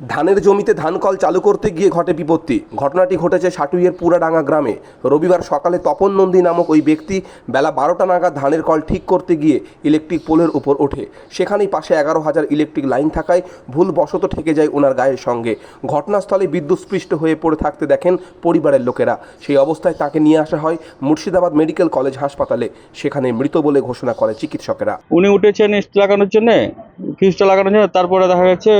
ধানের জমিতে ধান কল চালু করতে গিয়ে ঘটে বিপত্তি। ঘটনাটি ঘটেছে সাটুইয়ের পুরাডাঙ্গা গ্রামে। রবিবার সকালে তপন নন্দী নামক ওই ব্যক্তি বেলা বারোটা নাগাদ ধানের কল ঠিক করতে গিয়ে ইলেকট্রিক পোলের উপর ওঠে। সেখানেই পাশে এগারো হাজার ইলেকট্রিক লাইন থাকায় ভুল বশত ঠেকে যায় ওনার গায়ের সঙ্গে। ঘটনাস্থলে বিদ্যুৎস্পৃষ্ট হয়ে পড়ে থাকতে দেখেন পরিবারের লোকেরা। সেই অবস্থায় তাকে নিয়ে আসা হয় মুর্শিদাবাদ মেডিকেল কলেজ হাসপাতালে। সেখানে মৃত বলে ঘোষণা করে চিকিৎসকেরা। উনি উঠেছেন লাগানোর জন্য, ফিউজটা লাগানোর জন্য, তারপরে দেখা যাচ্ছে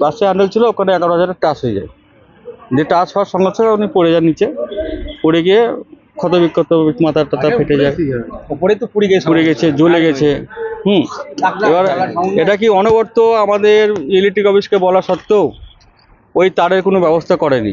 বাসে হ্যান্ডেল ছিল? ওখানে এগারো হাজারের টাচ হয়ে যায়। যে টাচ হওয়ার সঙ্গে সঙ্গে উনি পড়ে যান নিচে। পড়ে গিয়ে ক্ষত বিক্ষত মাথা টাতা ফেটে যায়। ওপরে তো পুড়ে গেছে। পড়ে গেছে জ্বলে গেছে। হুম। এবার এটা কি অনবর্ত আমাদের ইলেকট্রিক অফিসকে বলা সত্ত্বেও ওই তারের কোনো ব্যবস্থা করেনি?